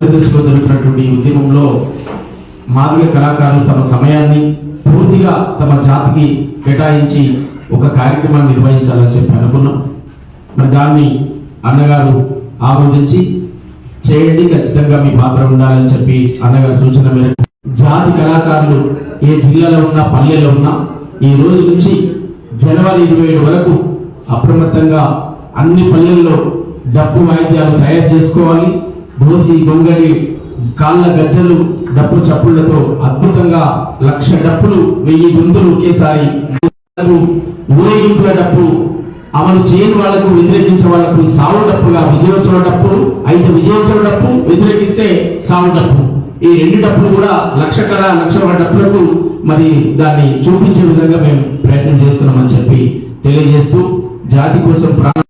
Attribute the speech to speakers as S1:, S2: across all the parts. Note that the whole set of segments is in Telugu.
S1: ఆంధ్రప్రదేశ్లో జరుగుతున్నటువంటి ఉద్యమంలో మాదిగ కళాకారులు తమ సమయాన్ని పూర్తిగా తమ జాతికి కేటాయించి ఒక కార్యక్రమాన్ని నిర్వహించాలని చెప్పి అనుకున్నాం. మరి దాన్ని అన్నగారు ఆమోదించి చేయండి ఖచ్చితంగా మీ పాత్ర ఉండాలని చెప్పి అన్నగారు సూచన మేరకు జాతి కళాకారులు ఏ జిల్లాలో ఉన్నా పల్లెలో ఉన్నా ఈ రోజు నుంచి జనవరి ఇరవై ఏడు వరకు అప్రమత్తంగా అన్ని పల్లెల్లో డప్పు వాయిద్యాలు తయారు చేసుకోవాలి. దోసి దొంగని కాళ్ళ గజ్జలు డప్పు చప్పుళ్ళతో అద్భుతంగా లక్ష డప్పులు వెయ్యి గొంతులు ఒకేసారి ఊరేగింపుల డప్పు. అమలు చేయని వాళ్ళకు వ్యతిరేకించే వాళ్ళకు సావు డప్పుగా విజయోత్సవ డప్పు అయితే విజయోత్సవ డప్పు వ్యతిరేకిస్తే సావు డప్పు. ఈ రెండు డప్పులు కూడా లక్ష కళ లక్ష డప్పులకు మరి దాన్ని చూపించే విధంగా మేము ప్రయత్నం చేస్తున్నామని చెప్పి తెలియజేస్తూ జాతి కోసం ప్రాణ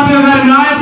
S1: আপনার নয়